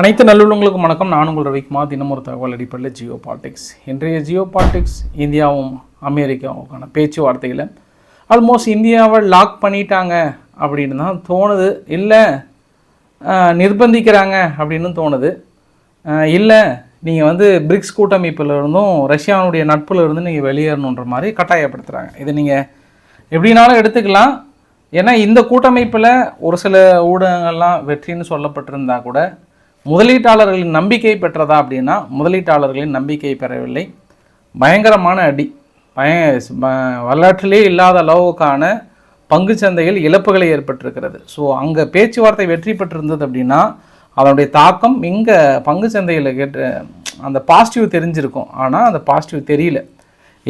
அனைத்து நல்லுள்ளவங்களுக்கும் வணக்கம். நான் உங்கள் ரவிக்குமார். தினமொரு ஒரு தகவல் அடிப்படையில் ஜியோ பாலிடிக்ஸ். இன்றைய ஜியோ பாலிடிக்ஸ் இந்தியாவும் அமெரிக்காவுக்கான பேச்சுவார்த்தையில் ஆல்மோஸ்ட் இந்தியாவை லாக் பண்ணிட்டாங்க அப்படின்னு தான் தோணுது. இல்லை நிர்பந்திக்கிறாங்க அப்படின்னு தோணுது. இல்லை நீங்கள் வந்து பிரிக்ஸ் கூட்டமைப்பில் இருந்தும் ரஷ்யாவுடைய நட்புலேருந்து நீங்கள் வெளியேறணுன்ற மாதிரி கட்டாயப்படுத்துகிறாங்க இதை நீங்கள் எப்படினாலும் எடுத்துக்கலாம். ஏன்னா இந்த கூட்டமைப்பில் ஒரு சில ஊடகங்கள்லாம் வெற்றின்னு சொல்லப்பட்டிருந்தா கூட முதலீட்டாளர்களின் நம்பிக்கை பெற்றதா அப்படின்னா முதலீட்டாளர்களின் நம்பிக்கை பெறவில்லை. பயங்கரமான அடி. பய வரலாற்றிலே இல்லாத அளவுக்கான பங்கு சந்தையில் இழப்புகளை ஏற்பட்டிருக்கிறது. ஸோ அங்கே பேச்சுவார்த்தை வெற்றி பெற்றிருந்தது அப்படின்னா அதனுடைய தாக்கம் இங்கே பங்கு சந்தையில் கேட்ட அந்த பாசிட்டிவ் தெரிஞ்சிருக்கும். ஆனால் அந்த பாசிட்டிவ் தெரியல.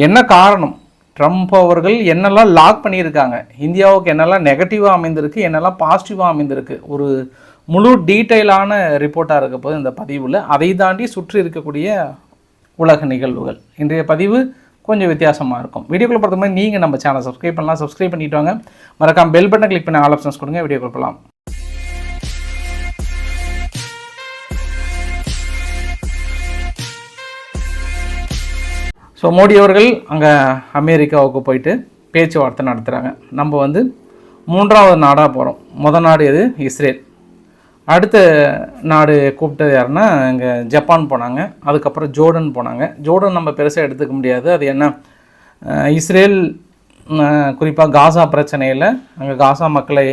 என்ன காரணம்? ட்ரம்ப் அவர்கள் என்னெல்லாம் லாக் பண்ணியிருக்காங்க? இந்தியாவுக்கு என்னெல்லாம் நெகட்டிவாக அமைந்திருக்கு? என்னெல்லாம் பாசிட்டிவாக அமைந்திருக்கு? ஒரு முழு டீட்டெயிலான ரிப்போர்ட்டாக இருக்க போது இந்த பதிவில் அதை தாண்டி சுற்றி இருக்கக்கூடிய உலக நிகழ்வுகள். இன்றைய பதிவு கொஞ்சம் வித்தியாசமாக இருக்கும். வீடியோக்குள்ள பொறுத்த மாதிரி நீங்கள் நம்ம சேனல் சப்ஸ்கிரைப் பண்ணலாம். சப்ஸ்கிரைப் பண்ணிட்டு வாங்க. மறக்காம பெல் பட்டன் கிளிக் பண்ணி ஆல் ஆப்ஷன்ஸ் கொடுங்க. வீடியோ கொடுக்கலாம் ஸோ மோடி அவர்கள் அங்கே அமெரிக்காவுக்கு போயிட்டு பேச்சுவார்த்தை நடத்துகிறாங்க நம்ம வந்து மூன்றாவது நாடாக போகிறோம் முத நாடு எது? இஸ்ரேல். அடுத்த நாடு கூப்பிட்டது யாருன்னா இங்கே ஜப்பான் போனாங்க. அதுக்கப்புறம் ஜோர்டன் போனாங்க. ஜோர்டன் நம்ம பெருசாக எடுத்துக்க முடியாது. அது என்ன? இஸ்ரேல் குறிப்பாக காசா பிரச்சனையில் அங்கே காசா மக்களை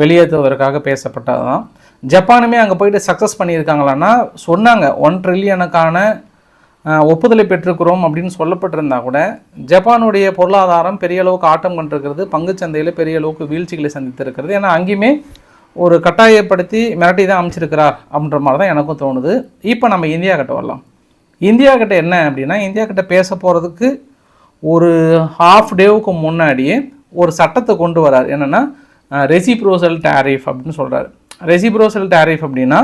வெளியேற்றுவதற்காக பேசப்பட்டது தான் ஜப்பானுமே அங்கே போயிட்டு சக்ஸஸ் பண்ணியிருக்காங்களான்னா சொன்னாங்க. ஒன் ட்ரில்லியனுக்கான ஒப்புதலை பெற்றுக்கிறோம் அப்படின்னு சொல்லப்பட்டிருந்தா கூட ஜப்பானுடைய பொருளாதாரம் பெரிய அளவுக்கு ஆட்டம் கொண்டிருக்கிறது பங்குச்சந்தையில் பெரிய அளவுக்கு வீழ்ச்சிகளை சந்தித்திருக்கிறது. ஏன்னா அங்கேயுமே ஒரு கட்டாயப்படுத்தி மிரட்டி தான் அமைச்சிருக்கிறார் அப்படின்ற மாதிரி தான் எனக்கும் தோணுது. இப்போ நம்ம இந்தியா கிட்ட வரலாம். இந்தியா கிட்ட என்ன அப்படின்னா இந்தியா கிட்ட பேச போகிறதுக்கு ஒரு ஹாஃப் டேவுக்கு முன்னாடியே ஒரு சட்டத்தை கொண்டு வரார். என்னென்னா ரெசிப்ரோசல் டேரிஃப் அப்படின்னு சொல்கிறார் ரெசிப்ரோசல் டேரிஃப் அப்படின்னா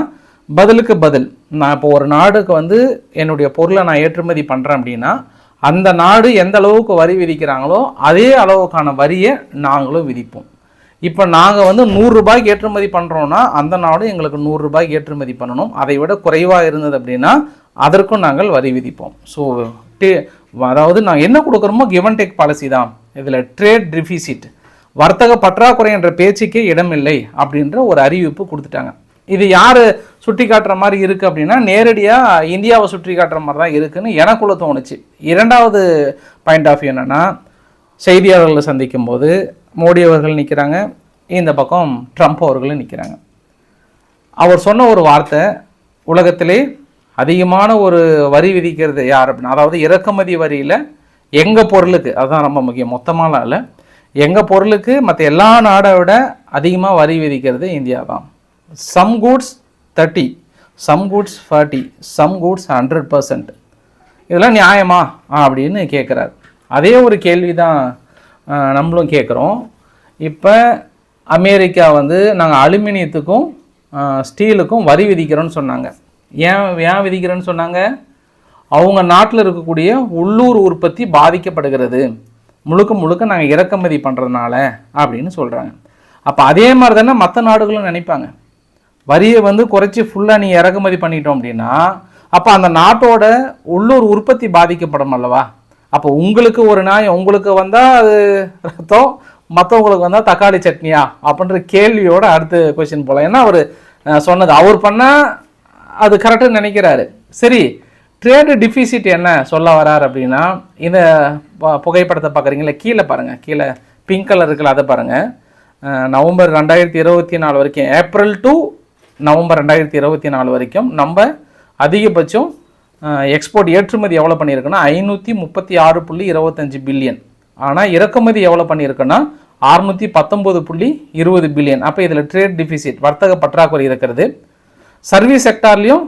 பதிலுக்கு பதில். நான் இப்போ ஒரு நாடுக்கு வந்து என்னுடைய பொருளை நான் ஏற்றுமதி பண்ணுறேன் அப்படின்னா அந்த நாடு எந்த அளவுக்கு வரி விதிக்கிறாங்களோ அதே அளவுக்கான வரியை நாங்களும் விதிப்போம். இப்போ நாங்கள் வந்து நூறுரூபாய்க்கு ஏற்றுமதி பண்ணுறோன்னா அந்த நாடு எங்களுக்கு நூறுரூபாய்க்கு ஏற்றுமதி பண்ணணும். அதை விட குறைவாக இருந்தது அப்படின்னா அதற்கும் நாங்கள் வரி விதிப்போம். ஸோ அதாவது நான் என்ன கொடுக்குறோமோ கிவன் டேக் பாலிசி தான். இதில் ட்ரேட் டிஃபிசிட் வர்த்தக பற்றாக்குறை என்ற பேச்சுக்கே இடமில்லை அப்படின்ற ஒரு அறிவிப்பு கொடுத்துட்டாங்க. இது யார் சுட்டி காட்டுற மாதிரி இருக்குது அப்படின்னா நேரடியாக இந்தியாவை சுற்றி காட்டுற மாதிரி தான் இருக்குதுன்னு எனக்குள்ள தோணுச்சு. இரண்டாவது பாயிண்ட் ஆஃப் வியூ என்னென்னா செய்தியாளர்களை சந்திக்கும் போது மோடி அவர்கள் நிற்கிறாங்க இந்த பக்கம் ட்ரம்ப் அவர்களும் நிற்கிறாங்க அவர் சொன்ன ஒரு வார்த்தை உலகத்திலே அதிகமான ஒரு வரி விதிக்கிறது யார் அப்படின்னா அதாவது இறக்குமதி வரியில் எங்கள் பொருளுக்கு அதுதான் ரொம்ப முக்கியம் மொத்தமாலாம் இல்லை எங்கள் பொருளுக்கு மற்ற எல்லா நாடை விட அதிகமாக வரி விதிக்கிறது இந்தியா தான். Some goods thirty some goods forty some goods hundred percent இதெல்லாம் நியாயமா அப்படின்னு கேட்குறாரு அதே ஒரு கேள்வி தான் நம்மளும் கேட்குறோம் இப்போ அமெரிக்கா வந்து நாங்கள் அலுமினியத்துக்கும் ஸ்டீலுக்கும் வரி விதிக்கிறோன்னு சொன்னாங்க. ஏன் ஏன் விதிக்கிறோன்னு சொன்னாங்க? அவங்க நாட்டில் இருக்கக்கூடிய உள்ளூர் உற்பத்தி பாதிக்கப்படுகிறது. முழுக்க முழுக்க நாங்கள் இறக்குமதி பண்ணுறதுனால அப்படின்னு சொல்கிறாங்க அப்போ அதே மாதிரி தானே மற்ற நாடுகளும் நினைப்பாங்க. வரியை வந்து குறைச்சி ஃபுல்லாக நீ இறக்குமதி பண்ணிட்டோம் அப்படின்னா அப்போ அந்த நாட்டோட உள்ளூர் உற்பத்தி பாதிக்கப்படும் அல்லவா? அப்போ உங்களுக்கு ஒரு நாய் உங்களுக்கு வந்தால் அது ரத்தம் மற்றவங்களுக்கு வந்தால் தக்காளி சட்னியா? அப்படின்ற கேள்வியோட அடுத்த கொஸ்டின் போகலாம் ஏன்னா அவர் சொன்னது. அவர் பண்ணால் அது கரெக்டாக நினைக்கிறாரு. சரி ட்ரேடு டிஃபிசிட் என்ன? சொல்ல வரார் அப்படின்னா இந்த புகைப்படத்தை பார்க்குறீங்களா கீழே பாருங்கள் கீழே பிங்க் கலர் இருக்குல்ல அதை பாருங்கள் நவம்பர் ரெண்டாயிரத்தி இருபத்தி நாலு வரைக்கும். ஏப்ரல் டு நவம்பர் ரெண்டாயிரத்தி இருபத்தி நாலு வரைக்கும் நம்ம அதிகபட்சம் எக்ஸ்போர்ட் ஏற்றுமதி எவ்வளோ பண்ணியிருக்குன்னா ஐநூற்றி முப்பத்தி ஆறு புள்ளி இருபத்தஞ்சு பில்லியன். ஆனால் இறக்குமதி எவ்வளோ பண்ணியிருக்குன்னா அறுநூற்றி பத்தொம்போது புள்ளி இருபது பில்லியன். அப்போ இதில் ட்ரேட் டிஃபிசிட் வர்த்தக பற்றாக்குறை இருக்கிறது. சர்வீஸ் செக்டார்லேயும்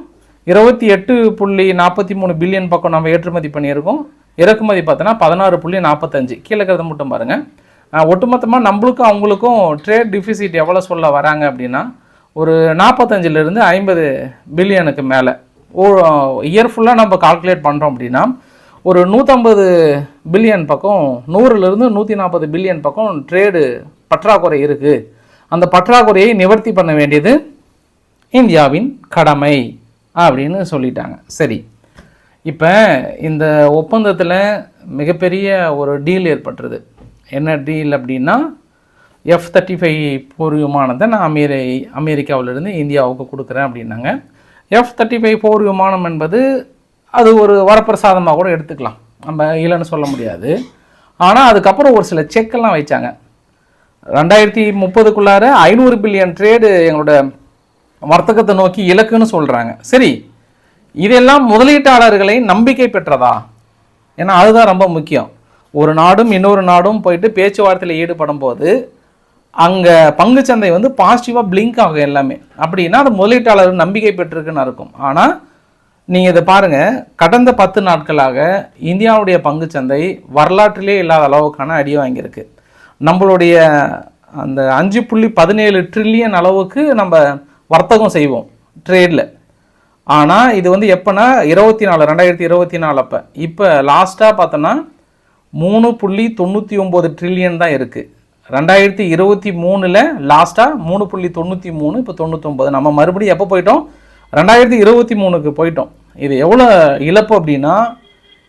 இருபத்தி எட்டு புள்ளி நாற்பத்தி மூணு பில்லியன் பக்கம் நம்ம ஏற்றுமதி பண்ணியிருக்கோம். இறக்குமதி பார்த்தோன்னா பதினாறு புள்ளி நாற்பத்தஞ்சு. கீழே இருக்கிறத மட்டும் பாருங்கள் ஒட்டுமொத்தமாக நம்மளுக்கும் அவங்களுக்கும் ட்ரேட் டிஃபிசிட் எவ்வளோ சொல்ல வராங்க அப்படின்னா ஒரு நாற்பத்தஞ்சிலிருந்து ஐம்பது பில்லியனுக்கு மேலே. இயர் ஃபுல்லாக நம்ம கால்குலேட் பண்ணுறோம் அப்படின்னா ஒரு நூற்றம்பது பில்லியன் பக்கம் நூறுலேருந்து நூற்றி நாற்பது பில்லியன் பக்கம் ட்ரேடு பற்றாக்குறை இருக்குது அந்த பற்றாக்குறையை நிவர்த்தி பண்ண வேண்டியது இந்தியாவின் கடமை அப்படின்னு சொல்லிட்டாங்க. சரி. இப்போ இந்த ஒப்பந்தத்தில் மிகப்பெரிய ஒரு டீல் ஏற்பட்டுருது. என்ன டீல் அப்படின்னா எஃப் தேர்ட்டி ஃபைவ் போர் விமானத்தை நான் அமெரி அமெரிக்காவிலேருந்து இந்தியாவுக்கு கொடுக்குறேன் அப்படின்னாங்க. எஃப் தேர்ட்டி ஃபைவ் போர் விமானம் என்பது அது ஒரு வரப்பிரசாதமாக கூட எடுத்துக்கலாம். நம்ம இல்லைன்னு சொல்ல முடியாது. ஆனால் அதுக்கப்புறம் ஒரு சில செக்கெல்லாம் வைச்சாங்க. ரெண்டாயிரத்தி முப்பதுக்குள்ளார ஐநூறு பில்லியன் ட்ரேடு எங்களோட வர்த்தகத்தை நோக்கி இலக்குன்னு சொல்கிறாங்க சரி இதெல்லாம் முதலீட்டாளர்களை நம்பிக்கை பெற்றதா? ஏன்னா அதுதான் ரொம்ப முக்கியம். ஒரு நாடும் இன்னொரு நாடும் போயிட்டு பேச்சுவார்த்தையில் ஈடுபடும் போது அங்கே பங்குச்சந்தை வந்து பாசிட்டிவாக பிளிங்க் ஆகும் எல்லாமே. அப்படின்னா அது முதலீட்டாளர் நம்பிக்கை பெற்றிருக்குன்னு இருக்கும் ஆனால் நீங்கள் இதை பாருங்கள் கடந்த பத்து நாட்களாக இந்தியாவுடைய பங்குச்சந்தை வரலாற்றிலே இல்லாத அளவுக்கான அடி வாங்கியிருக்கு. நம்மளுடைய அந்த அஞ்சு புள்ளி பதினேழு ட்ரில்லியன் அளவுக்கு நம்ம வர்த்தகம் செய்வோம் ட்ரேடில் ஆனால் இது வந்து எப்போனா இருபத்தி நாலு ரெண்டாயிரத்தி இருபத்தி நாலு அப்போ. இப்போ லாஸ்ட்டாக பார்த்தோன்னா மூணு புள்ளி தொண்ணூற்றி ஒம்பது ட்ரில்லியன் தான் இருக்குது ரெண்டாயிரத்தி இருபத்தி மூணில் லாஸ்ட்டாக மூணு புள்ளி தொண்ணூற்றி மூணு இப்போ தொண்ணூத்தொம்பது நம்ம மறுபடியும் எப்போ போயிட்டோம்? ரெண்டாயிரத்தி இருபத்தி மூணுக்கு போயிட்டோம். இது எவ்வளோ இழப்பு அப்படின்னா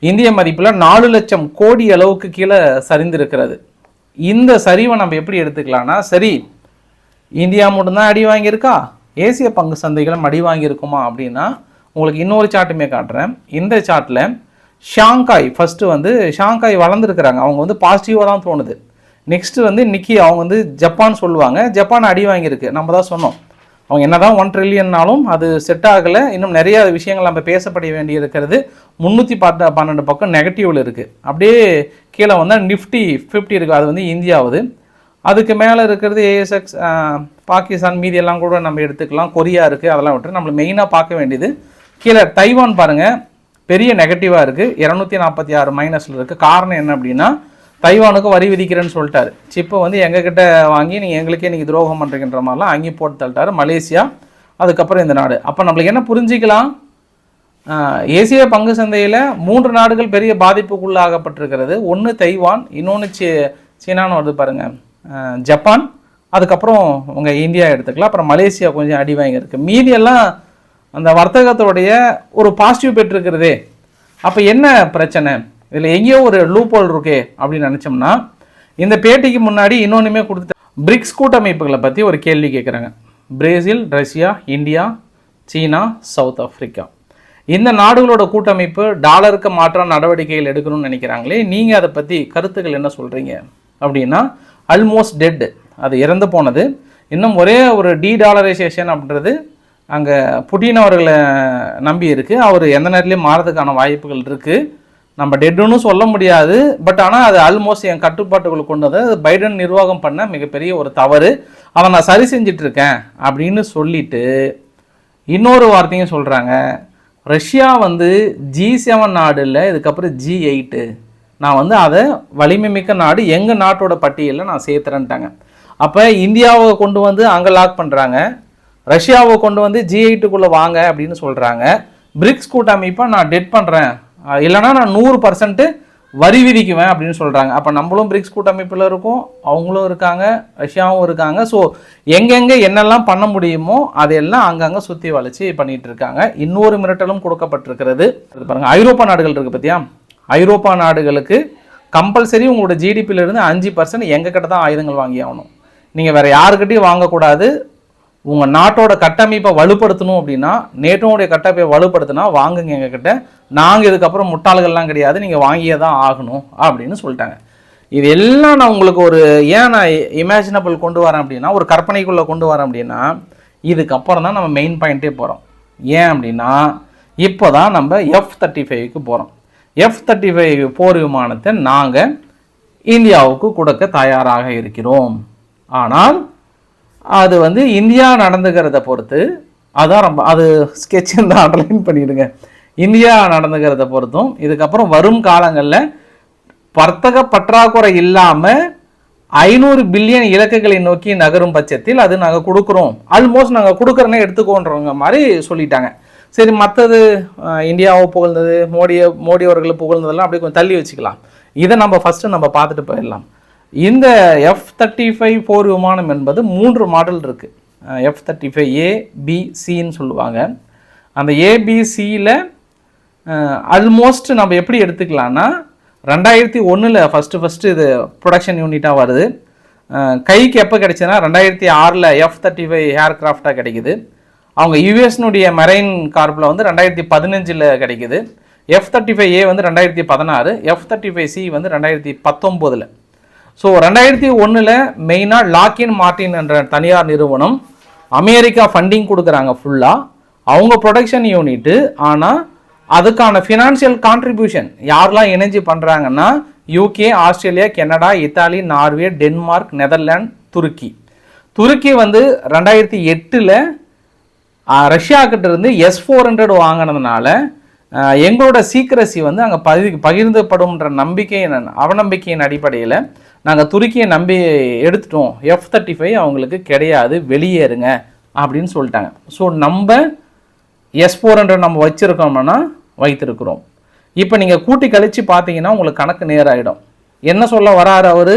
இந்திய மதிப்பில் நாலு லட்சம் கோடி அளவுக்கு கீழே சரிந்திருக்கிறது. இந்த சரிவை நம்ம எப்படி எடுத்துக்கலாம்னா சரி இந்தியா மட்டும்தான் அடி வாங்கியிருக்கா? ஏசிய பங்கு சந்தைகளும் அடி வாங்கியிருக்குமா அப்படின்னா உங்களுக்கு இன்னொரு சார்ட்டுமே காட்டுறேன். இந்த சார்ட்டில் ஷாங்காய் ஃபஸ்ட்டு வந்து ஷாங்காய் வளர்ந்துருக்குறாங்க. அவங்க வந்து பாசிட்டிவாக தான் தோணுது. நெக்ஸ்ட்டு வந்து நிக்கி அவங்க வந்து ஜப்பான் சொல்லுவாங்க. ஜப்பான் அடி வாங்கியிருக்கு. நம்ம தான் சொன்னோம். அவங்க என்ன தான் ஒன் ட்ரில்லியன்னாலும் அது செட் ஆகலை. இன்னும் நிறைய விஷயங்கள் நம்ம பேசப்பட வேண்டி இருக்கிறது முந்நூற்றி பத்து பன்னெண்டு பக்கம் நெகட்டிவில் இருக்குது அப்படியே கீழே வந்தால் நிஃப்டி ஃபிஃப்டி இருக்குது அது வந்து இந்தியாவுது. அதுக்கு மேலே இருக்கிறது ஏஎஸ்எக்ஸ் பாகிஸ்தான் மீதி எல்லாம் கூட நம்ம எடுத்துக்கலாம். கொரியா இருக்குது அதெல்லாம் விட்டு நம்மளை மெயினாக பார்க்க வேண்டியது. கீழே தைவான் பாருங்கள் பெரிய நெகட்டிவாக இருக்குது இரநூத்தி நாற்பத்தி ஆறு மைனஸில் இருக்குது காரணம் என்ன அப்படின்னா தைவானுக்கு வரி விதிக்கிறேன்னு சொல்லிட்டாரு. சிப்பை வந்து எங்ககிட்ட வாங்கி நீங்கள் எங்களுக்கே நீங்கள் துரோகம் பண்ணுறீங்கன்ற மாதிரிலாம் அங்கேயும் போட்டு தள்ளிட்டாரு. மலேசியா அதுக்கப்புறம் இந்த நாடு. அப்போ நம்மளுக்கு என்ன புரிஞ்சிக்கலாம்? ஏசிய பங்கு சந்தையில் மூன்று நாடுகள் பெரிய பாதிப்புக்குள்ளாகப்பட்டிருக்கிறது. ஒன்று தைவான் இன்னொன்று சீ சீனான்னு வருது பாருங்கள் ஜப்பான் அதுக்கப்புறம் உங்கள் இந்தியா எடுத்துக்கலாம். அப்புறம் மலேசியா கொஞ்சம் அடி வாங்கியிருக்கு. மீதியெல்லாம் அந்த வர்த்தகத்தோடைய ஒரு பாசிட்டிவ் பெற்றிருக்கிறதே. அப்போ என்ன பிரச்சனை? இதில் எங்கேயோ ஒரு லூப்போல் இருக்கே அப்படின்னு நினச்சோம்னா இந்த பேட்டிக்கு முன்னாடி இன்னொன்றுமே கொடுத்து பிரிக்ஸ் கூட்டமைப்புகளை பற்றி ஒரு கேள்வி கேட்குறாங்க Brazil Russia India China South Africa இந்த நாடுகளோட கூட்டமைப்பு டாலருக்கு மாற்றான நடவடிக்கைகள் எடுக்கணும்னு நினைக்கிறாங்களே நீங்கள் அதை பற்றி கருத்துக்கள் என்ன சொல்கிறீங்க அப்படின்னா அல்மோஸ்ட் டெட் அது இறந்து போனது. இன்னும் ஒரே ஒரு டி டாலரைசேஷன் அப்படின்றது அங்கே புட்டின் அவர்களை நம்பி இருக்குது அவர் எந்த நேரத்துலையும் மாறதுக்கான வாய்ப்புகள் இருக்குது நம்ம டெட்டுன்னு சொல்ல முடியாது. பட் ஆனால் அது ஆல்மோஸ்ட் என் கட்டுப்பாட்டுக்குள்ள கொண்டு வந்து பைடன் நிர்வாகம் பண்ண மிகப்பெரிய ஒரு தவறு. அதை நான் சரி செஞ்சுட்டு இருக்கேன் அப்படின்னு சொல்லிட்டு இன்னொரு வார்த்தையும் சொல்கிறாங்க ரஷ்யா வந்து ஜி செவன் நாடு இல்லை இதுக்கப்புறம் ஜி எயிட்டு நான் வந்து அதை வலிமை மிக்க நாடு. எங்கள் நாட்டோட பட்டியலில் நான் சேர்த்துறேன்ட்டாங்க. அப்போ இந்தியாவை கொண்டு வந்து அங்கே லாக் பண்ணுறாங்க ரஷ்யாவை கொண்டு வந்து ஜி எயிட்டுக்குள்ளே வாங்க அப்படின்னு சொல்கிறாங்க பிரிக்ஸ் கூட்டமைப்பை நான் டெட் பண்ணுறேன் இல்லைனா நான் நூறு பர்சன்ட்டு வரி விதிக்குவேன் அப்படின்னு சொல்கிறாங்க அப்போ நம்மளும் பிரிக்ஸ் கூட்டமைப்பில் இருக்கோம் அவங்களும் இருக்காங்க ரஷ்யாவும் இருக்காங்க. ஸோ எங்கெங்கே என்னெல்லாம் பண்ண முடியுமோ அதையெல்லாம் அங்கங்கே சுற்றி வளைச்சி பண்ணிகிட்டு இருக்காங்க. இன்னொரு மிரட்டலும் கொடுக்கப்பட்டிருக்கிறது. பாருங்கள் ஐரோப்பா நாடுகள் இருக்குது பற்றியா ஐரோப்பா நாடுகளுக்கு கம்பல்சரி உங்களோட ஜிடிபியிலேருந்து அஞ்சு பர்சன்ட் எங்கள் கிட்ட தான் ஆயுதங்கள் வாங்கி ஆகணும். நீங்கள் வேறு யாருக்கிட்டையும் வாங்கக்கூடாது. உங்கள் நாட்டோட கட்டமைப்பை வலுப்படுத்தணும் அப்படின்னா நேட்டோடைய கட்டமைப்பை வலுப்படுத்தினா வாங்குங்க எங்ககிட்ட நாங்கள் இதுக்கப்புறம் முட்டாள்கள்லாம் கிடையாது நீங்கள் வாங்கியே தான் ஆகணும் அப்படின்னு சொல்லிட்டாங்க. இது எல்லாம் நான் உங்களுக்கு ஒரு ஏன் நான் இமேஜினபிள் கொண்டு வரேன் அப்படின்னா ஒரு கற்பனைக்குள்ளே கொண்டு வரேன் அப்படின்னா இதுக்கப்புறம் தான் நம்ம மெயின் பாயிண்ட்டே போகிறோம் ஏன் அப்படின்னா இப்போ தான் நம்ம எஃப் தேர்ட்டி ஃபைவ்க்கு போகிறோம் எஃப் தேர்ட்டி ஃபைவ் போர் விமானத்தை நாங்கள் இந்தியாவுக்கு கொடுக்க தயாராக இருக்கிறோம். ஆனால் அது வந்து இந்தியா நடந்துக்கிறத பொறுத்து அதான் ரொம்ப அது ஸ்கெட்ச் இந்த அண்டர்லைன் பண்ணிடுங்க. இந்தியா நடந்துக்கிறத பொறுத்தும் இதுக்கப்புறம் வரும் காலங்களில் வர்த்தக பற்றாக்குறை இல்லாமல் ஐநூறு பில்லியன் இலக்குகளை நோக்கி நகரும் பட்சத்தில் அது நாங்கள் கொடுக்குறோம். ஆல்மோஸ்ட் நாங்கள் கொடுக்குறனே எடுத்துக்கோன்றவங்க மாதிரி சொல்லிட்டாங்க. சரி மற்றது இந்தியாவை புகழ்ந்தது மோடியை மோடி அவர்களை புகழ்ந்ததெல்லாம் அப்படி கொஞ்சம் தள்ளி வச்சுக்கலாம். இதை நம்ம ஃபஸ்ட்டு நம்ம பார்த்துட்டு போயிடலாம். இந்த எஃப் தேர்ட்டி ஃபைவ் போர் விமானம் என்பது மூன்று மாடல் இருக்குது எஃப் தேர்ட்டி ஃபைவ் ஏ சொல்லுவாங்க. அந்த ஏபிசியில் ஆல்மோஸ்ட் நம்ம எப்படி எடுத்துக்கலாம்னா ரெண்டாயிரத்தி ஒன்றில் ஃபஸ்ட்டு ஃபஸ்ட்டு இது ப்ரொடக்ஷன் யூனிட்டாக வருது. கைக்கு எப்போ கிடைச்சதுன்னா ரெண்டாயிரத்தி ஆறில் எஃப் தேர்ட்டி ஃபைவ் ஏர்க்ராஃப்டாக கிடைக்குது. அவங்க யூஎஸ்னுடைய மெரைன் கார்ப்பில் வந்து ரெண்டாயிரத்தி பதினஞ்சில் கிடைக்குது. எஃப் தேர்ட்டி ஃபைவ் ஏ வந்து ரெண்டாயிரத்தி பதினாறு எஃப் தேர்ட்டி ஃபைவ் சி வந்து ரெண்டாயிரத்தி பத்தொம்போதில். ஸோ ரெண்டாயிரத்தி ஒன்றில் மெயினாக லாக்கின் மார்டின் என்ற தனியார் நிறுவனம் அமெரிக்கா ஃபண்டிங் கொடுக்குறாங்க ஃபுல்லாக அவங்க ப்ரொடக்ஷன் யூனிட்டு ஆனால் அதுக்கான ஃபினான்ஷியல் கான்ட்ரிபியூஷன் யாரெல்லாம் இணைஞ்சு பண்ணுறாங்கன்னா UK Australia Canada Italy Norway Denmark Netherland துருக்கி துருக்கி வந்து ரெண்டாயிரத்தி எட்டில் ரஷ்யாக்கிட்ட இருந்து எஸ் ஃபோர் ஹண்ட்ரட் வாங்கினதுனால எங்களோட சீக்கிரசி வந்து அங்கே பகிர் பகிர்ந்தப்படும்ன்ற நம்பிக்கை அவநம்பிக்கையின் அடிப்படையில் நாங்கள் துருக்கியை நம்பி எடுத்துட்டோம். எஃப் தேர்ட்டி ஃபைவ் அவங்களுக்கு கிடையாது வெளியேறுங்க அப்படின்னு சொல்லிட்டாங்க. ஸோ நம்ம எஸ் ஃபோர் ஹண்ட்ரட் நம்ம வச்சுருக்கோம்னா வைத்திருக்கிறோம். இப்போ நீங்கள் கூட்டி கழிச்சு பார்த்தீங்கன்னா உங்களுக்கு கணக்கு நேராகிடும் என்ன சொல்ல வராரு அவர்?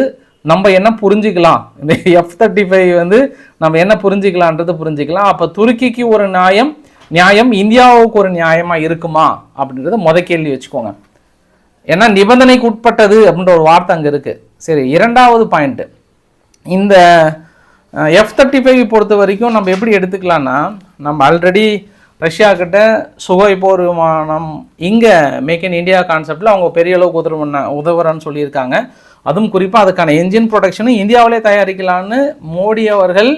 நம்ம என்ன புரிஞ்சுக்கலாம்? இந்த எஃப் தேர்ட்டி ஃபைவ் வந்து நம்ம என்ன புரிஞ்சிக்கலான்றது புரிஞ்சுக்கலாம். அப்போ துருக்கிக்கு ஒரு நியாயம் நியாயம் இந்தியாவுக்கு ஒரு நியாயமாக இருக்குமா? அப்படின்றத முத கேள்வி வச்சுக்கோங்க. ஏன்னா நிபந்தனைக்கு உட்பட்டது அப்படின்ற ஒரு வார்த்தை அங்கே இருக்குது சரி இரண்டாவது பாயிண்ட்டு இந்த எஃப் தேர்ட்டி ஃபைவ் பொறுத்த வரைக்கும் நம்ம எப்படி எடுத்துக்கலாம்னா நம்ம ஆல்ரெடி ரஷ்யா கிட்ட சுகோய் போர் விமானம் இங்கே மேக் இன் இந்தியா கான்செப்டில் அவங்க பெரிய அளவுக்கு உதவு உதவுறன்னு சொல்லியிருக்காங்க. அதுவும் குறிப்பாக அதுக்கான என்ஜின் ப்ரொடக்ஷனும் இந்தியாவிலே தயாரிக்கலான்னு மோடி அவர்கள்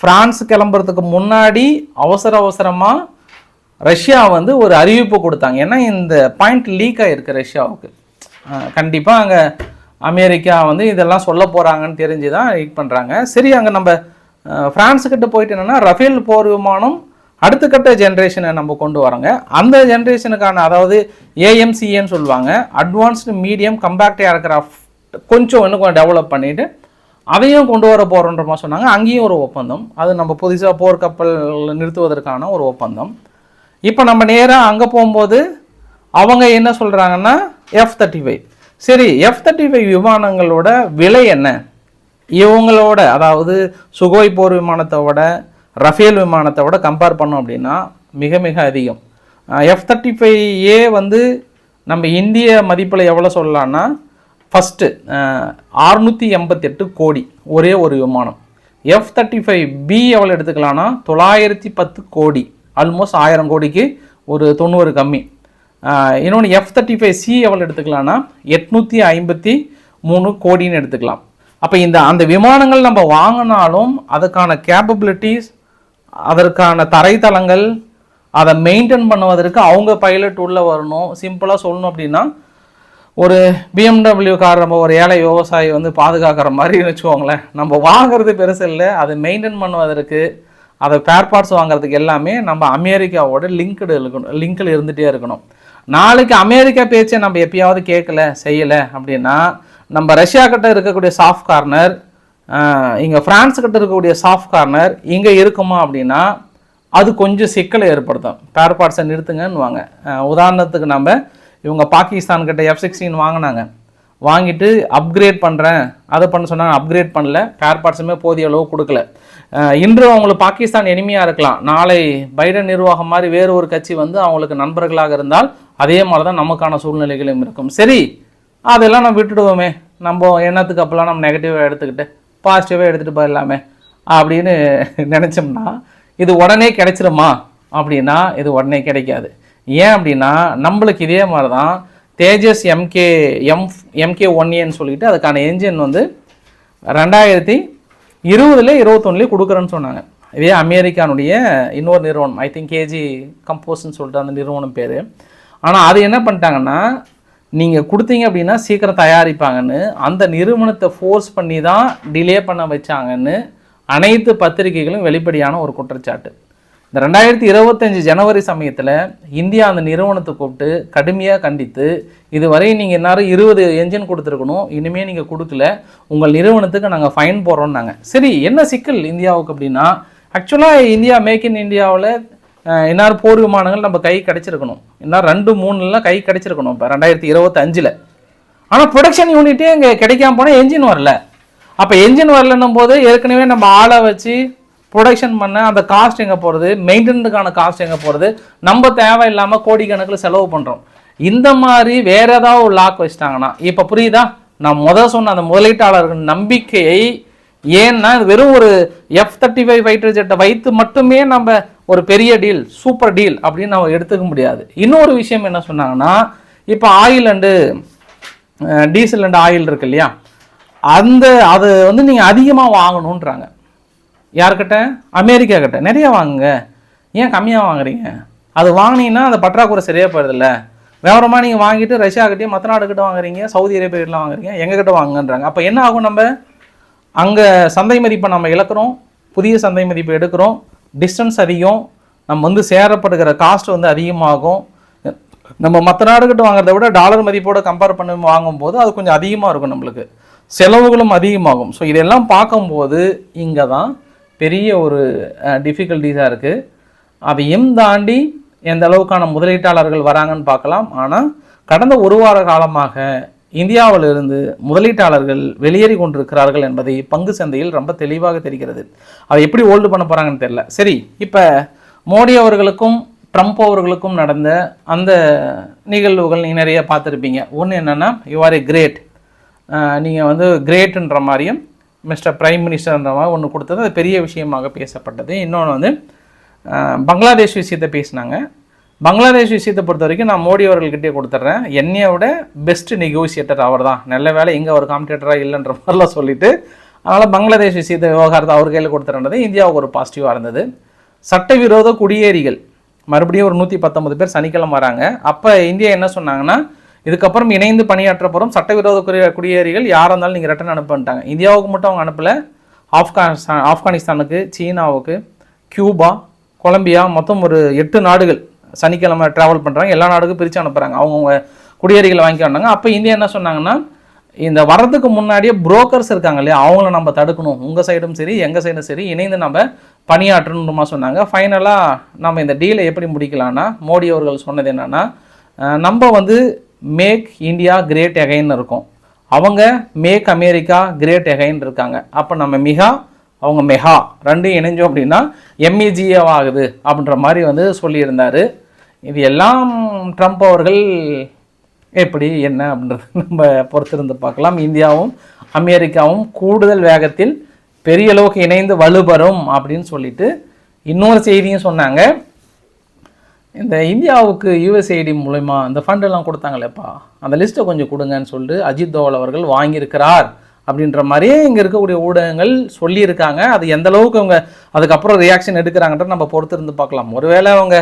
ஃப்ரான்ஸ் கிளம்புறதுக்கு முன்னாடி அவசர அவசரமாக ரஷ்யா வந்து ஒரு அறிவிப்பு கொடுத்தாங்க. ஏன்னா இந்த பாயிண்ட் லீக் ஆகிருக்கு ரஷ்யாவுக்கு. கண்டிப்பாக அங்கே அமெரிக்கா வந்து இதெல்லாம் சொல்ல போகிறாங்கன்னு தெரிஞ்சு தான் லீக் பண்ணுறாங்க சரி அங்கே நம்ம ஃப்ரான்ஸுக்கிட்ட போயிட்டு என்னென்னா ரஃபேல் போர் விமானம் அடுத்த கட்ட ஜென்ரேஷனை நம்ம கொண்டு வரோங்க. அந்த ஜென்ரேஷனுக்கான அதாவது ஏஎம்சிஏன்னு சொல்லுவாங்க அட்வான்ஸ்டு மீடியம் கம்பேக்ட் ஏர்கிராஃப்ட் கொஞ்சம் இன்னும் கொஞ்சம் டெவலப் பண்ணிவிட்டு அதையும் கொண்டு வர போகிறோன்ற மாதிரி சொன்னாங்க. அங்கேயும் ஒரு ஒப்பந்தம். அது நம்ம புதுசாக போர்க்கப்பல் நிறுத்துவதற்கான ஒரு ஒப்பந்தம். இப்போ நம்ம நேராக அங்கே போகும்போது அவங்க என்ன சொல்கிறாங்கன்னா எஃப் தேர்ட்டி ஃபைவ் சரி எஃப் தேர்ட்டி ஃபைவ் விமானங்களோட விலை என்ன? இவங்களோட அதாவது சுகோய் போர் விமானத்தை விட ரஃபேல் விமானத்தை விட கம்பேர் பண்ணோம் அப்படின்னா மிக மிக அதிகம். எஃப் தேர்ட்டி ஃபைவ் ஏ வந்து நம்ம இந்திய மதிப்பில் எவ்வளோ சொல்லலான்னா ஃபஸ்ட்டு அறுநூற்றி எண்பத்தெட்டு கோடி ஒரே ஒரு விமானம். எஃப் தேர்ட்டி ஃபைவ் பி எவ்வளோ எடுத்துக்கலான்னா தொள்ளாயிரத்தி பத்து கோடி ஆல்மோஸ்ட் ஆயிரம் கோடிக்கு ஒரு தொண்ணூறு கம்மி. இன்னொன்று எஃப் தேர்ட்டி ஃபைவ் சி எவ்வளோ எடுத்துக்கலான்னா எட்நூற்றி ஐம்பத்தி மூணு கோடின்னு எடுத்துக்கலாம். அப்போ இந்த அந்த விமானங்கள் நம்ம வாங்கினாலும் அதுக்கான கேப்பபிலிட்டிஸ் அதற்கான தரைத்தளங்கள் அதை மெயின்டைன் பண்ணுவதற்கு அவங்க பைலட் உள்ளே வரணும். சிம்பிளாக சொல்லணும் அப்படின்னா ஒரு பிஎம்டபிள்யூ கார் நம்ம ஒரு ஏழை விவசாயி வந்து பாதுகாக்கிற மாதிரி வச்சுக்கோங்களேன். நம்ம வாங்குறது பெருசு இல்லை. அதை மெயின்டைன் பண்ணுவதற்கு அதை பேர் பார்ட்ஸ் வாங்குறதுக்கு எல்லாமே நம்ம அமெரிக்காவோட லிங்க்டு இருக்கணும். லிங்கில் இருந்துகிட்டே இருக்கணும். நாளைக்கு அமெரிக்கா பேச்சை நம்ம எப்பயாவது கேட்கல செய்யலை அப்படின்னா நம்ம ரஷ்யா கிட்ட இருக்கக்கூடிய சாஃப்ட் கார்னர் இங்கே ஃப்ரான்ஸ் கிட்ட இருக்கக்கூடிய சாஃப்ட் கார்னர் இங்கே இருக்குமா அப்படின்னா அது கொஞ்சம் சிக்கலை ஏற்படுத்தும். பேர் பார்ட்ஸை நிறுத்துங்கன்னுவாங்க உதாரணத்துக்கு நம்ம இவங்க பாகிஸ்தான் கிட்ட எஃப் சிக்ஸ்டீன் வாங்கினாங்க. வாங்கிட்டு அப்கிரேட் பண்ணுறேன் அதை பண்ண சொன்னாங்க அப்கிரேட் பண்ணல. பேர் பார்ட்ஸுமே போதிய அளவு கொடுக்கல. இன்று அவங்களுக்கு பாகிஸ்தான் எளிமையாக இருக்கலாம். நாளை பைடன் நிர்வாகம் மாதிரி வேறு ஒரு கட்சி வந்து அவங்களுக்கு நண்பர்களாக இருந்தால் அதே மாதிரி தான் நமக்கான சூழ்நிலைகளும் இருக்கும். சரி அதெல்லாம் நம்ம விட்டுடுவோமே. நம்ம எண்ணத்துக்கு அப்போல்லாம் நம்ம நெகட்டிவாக எடுத்துக்கிட்டு? பாசிட்டிவாக எடுத்துகிட்டு போயிடலாமே அப்படின்னு நினச்சோம்னா இது உடனே கிடைச்சிருமா? அப்படின்னா இது உடனே கிடைக்காது. ஏன் அப்படின்னா நம்மளுக்கு இதே மாதிரி தான் Tejas MK M MK one ஏன்னு சொல்லிட்டு அதுக்கான என்ஜின் வந்து ரெண்டாயிரத்தி இருபதுல இருபத்தொன்னுலேயே கொடுக்குறேன்னு சொன்னாங்க. இதே அமெரிக்கானுடைய இன்னொரு நிறுவனம் ஐ திங்க் கேஜி கம்போஸ்ன்னு சொல்லிட்டு அந்த நிறுவனம் பேர். ஆனால் அது என்ன பண்ணிட்டாங்கன்னா நீங்கள் கொடுத்தீங்க அப்படின்னா சீக்கிரம் தயாரிப்பாங்கன்னு அந்த நிறுவனத்தை ஃபோர்ஸ் பண்ணி தான் டிலே பண்ண வச்சாங்கன்னு அனைத்து பத்திரிகைகளும் வெளிப்படையான ஒரு குற்றச்சாட்டு. இந்த ரெண்டாயிரத்தி இருபத்தஞ்சி ஜனவரி சமயத்தில் இந்தியா அந்த நிறுவனத்தை கூப்பிட்டு கடுமையாக கண்டித்து இதுவரை நீங்கள் எல்லாரும் இருபது என்ஜின் கொடுத்துருக்கணும் இனிமேல் நீங்கள் கொடுக்கல உங்கள் நிறுவனத்துக்கு நாங்கள் ஃபைன் போடுறோம்னாங்க. சரி என்ன சிக்கல் இந்தியாவுக்கு அப்படின்னா ஆக்சுவலாக இந்தியா மேக் இன் இந்தியாவில் இன்னார் போர் விமானங்கள் நம்ம கை கிடச்சிருக்கணும். இன்னும் ரெண்டு மூணுலாம் கை கிடச்சிருக்கணும் இப்போ ரெண்டாயிரத்தி இருபத்தஞ்சில். ஆனால் ப்ரொடக்ஷன் யூனிட்டே இங்கே கிடைக்காம போனால் என்ஜின் வரல. அப்போ என்ஜின் வரலன்னும் போது ஏற்கனவே நம்ம ஆளை வச்சு ப்ரொடக்ஷன் பண்ண அந்த காஸ்ட் எங்கே போகிறது மெயின்டெனன்ஸுக்கான காஸ்ட் எங்கே போகிறது நம்ம தேவையில்லாமல் கோடிக்கணக்கில் செலவு பண்ணுறோம் இந்த மாதிரி வேறு ஏதாவது ஒரு லாக் வச்சிட்டாங்கன்னா இப்போ புரியுதா? நான் முதல் சொன்ன அந்த முதலீட்டாளர்கள் நம்பிக்கையை ஏன்னா வெறும் ஒரு எஃப் தேர்ட்டி ஃபைவ் ஃபைட்டர் ஜெட்டை வைத்து மட்டுமே நம்ம ஒரு பெரிய டீல் சூப்பர் டீல் அப்படின்னு நம்ம எடுத்துக்க முடியாது. இன்னொரு விஷயம் என்ன சொன்னாங்கன்னா இப்போ oil and diesel and oil இருக்கு இல்லையா? அந்த அது வந்து நீங்கள் அதிகமாக வாங்கணுன்றாங்க யார்கிட்ட? அமெரிக்கா கிட்ட. நிறைய வாங்குங்க. ஏன் கம்மியாக வாங்குறீங்க? அது வாங்கினீங்கன்னா அந்த பற்றாக்குறை சரியாக போயிடுதில்ல விவரமாக நீங்கள் வாங்கிட்டு ரஷ்யாக்கிட்டே மற்ற நாடுக்கிட்ட வாங்குறீங்க சவுதி அரேபியாவில் வாங்குறீங்க எங்ககிட்ட வாங்குங்கன்றாங்க. அப்போ என்ன ஆகும் நம்ம? அங்கே சந்தை மதிப்பை நம்ம இழக்கிறோம். புதிய சந்தை மதிப்பை எடுக்கிறோம். டிஸ்டன்ஸ் அதிகம் நம்ம வந்து சேரப்படுகிற காஸ்ட் வந்து அதிகமாகும். நம்ம மற்ற நாடுகிட்ட வாங்குறத விட டாலர் மதிப்போட கம்பேர் பண்ணி வாங்கும்போது அது கொஞ்சம் அதிகமாக இருக்கும் நம்மளுக்கு. செலவுகளும் அதிகமாகும். ஸோ இதெல்லாம் பார்க்கும்போது இங்கே தான் பெரிய ஒரு டிஃபிகல்ட்டிஸாக இருக்குது அதையும் தாண்டி எந்த அளவுக்கான முதலீட்டாளர்கள் வராங்கன்னு பார்க்கலாம். ஆனால் கடந்த ஒரு வார காலமாக இந்தியாவிலிருந்து முதலீட்டாளர்கள் வெளியேறி கொண்டிருக்கிறார்கள் என்பதை பங்கு சந்தையில் ரொம்ப தெளிவாக தெரிகிறது. அதை எப்படி ஹோல்டு பண்ண போகிறாங்கன்னு தெரில சரி இப்போ மோடி அவர்களுக்கும் ட்ரம்ப் அவர்களுக்கும் நடந்த அந்த நிகழ்வுகள் நீங்கள் நிறைய பார்த்துருப்பீங்க. ஒன்று என்னென்னா யூ ஆர் ஏ கிரேட் நீங்கள் வந்து கிரேட்டுன்ற மாதிரியும் மிஸ்டர் பிரைம் மினிஸ்டர்ன்ற மாதிரி ஒன்று கொடுத்தது. அது பெரிய விஷயமாக பேசப்பட்டது. இன்னொன்று வந்து பங்களாதேஷ் விஷயத்தை பேசினாங்க. பங்களாதேஷ் விஷயத்தை பொறுத்த வரைக்கும் நான் மோடி அவர்கள்கிட்டே கொடுத்துட்றேன். என்னைய விட பெஸ்ட் நெகோசியேட்டர் அவர் தான் நல்ல வேலை இங்கே ஒரு காம்படேட்டராக இல்லைன்ற மாதிரிலாம் சொல்லிட்டு அதனால் பங்களாதேஷ் விஷயத்தை விவகாரத்தை அவர் கையில் கொடுத்துறது இந்தியாவுக்கு ஒரு பாசிட்டிவாக இருந்தது. சட்டவிரோத குடியேறிகள் மறுபடியும் ஒரு நூற்றி பத்தொன்பது பேர் சனிக்கிழமை வராங்க. அப்போ இந்தியா என்ன சொன்னாங்கன்னா இதுக்கப்புறம் இணைந்து பணியாற்ற போகிறோம் சட்டவிரோத குடிய குடியேறிகள் யாராக இருந்தாலும் நீங்கள் ரிட்டர்ன் அனுப்பிட்டாங்க இந்தியாவுக்கு மட்டும் அவங்க அனுப்பலை. ஆப்கானிஸ்தான் ஆப்கானிஸ்தானுக்கு சீனாவுக்கு கியூபா கொலம்பியா மொத்தம் ஒரு எட்டு நாடுகள் சனிக்கிழமை ட்ராவல் பண்ணுறாங்க எல்லா நாடுக்கும் பிரித்து அனுப்புகிறாங்க அவங்கவுங்க குடியேறிகளை வாங்கி வந்தாங்க. அப்போ இந்தியா என்ன சொன்னாங்கன்னா இந்த வர்றதுக்கு முன்னாடியே புரோக்கர்ஸ் இருக்காங்க இல்லையா? அவங்கள நம்ம தடுக்கணும். உங்கள் சைடும் சரி எங்கள் சைடும் சரி இணைந்து நம்ம பணியாற்றணுமா சொன்னாங்க. ஃபைனலாக நம்ம இந்த டீலை எப்படி முடிக்கலான்னா மோடி அவர்கள் சொன்னது என்னென்னா நம்ம வந்து மேக் இந்தியா கிரேட் எகைன் இருக்கோம். அவங்க மேக் அமெரிக்கா கிரேட் எகைன் இருக்காங்க. அப்போ நம்ம மிகா அவங்க மெகா ரெண்டும் இணைஞ்சோம் அப்படின்னா எம்இஜிஏ ஆகுது அப்படின்ற மாதிரி வந்து சொல்லியிருந்தார். இது எல்லாம் ட்ரம்ப் அவர்கள் எப்படி என்ன அப்படின்றது நம்ம பொறுத்திருந்து பார்க்கலாம். இந்தியாவும் அமெரிக்காவும் கூடுதல் வேகத்தில் பெரிய அளவுக்கு இணைந்து வலுபெறும் அப்படின்னு சொல்லிட்டு இன்னொரு செய்தியும் சொன்னாங்க. இந்த இந்தியாவுக்கு யூஎஸ்ஐடி மூலயமா இந்த ஃபண்டெல்லாம் கொடுத்தாங்களேப்பா. அந்த லிஸ்ட்டை கொஞ்சம் கொடுங்கன்னு சொல்லிட்டு அஜித் தோவல் அவர்கள் வாங்கியிருக்கிறார். அப்படின்ற மாதிரியே இங்கே இருக்கக்கூடிய ஊடகங்கள் சொல்லியிருக்காங்க. அது எந்த அளவுக்கு அவங்க அதுக்கப்புறம் ரியாக்ஷன் எடுக்கிறாங்கன்ற நம்ம பொறுத்திருந்து பார்க்கலாம். ஒருவேளை அவங்க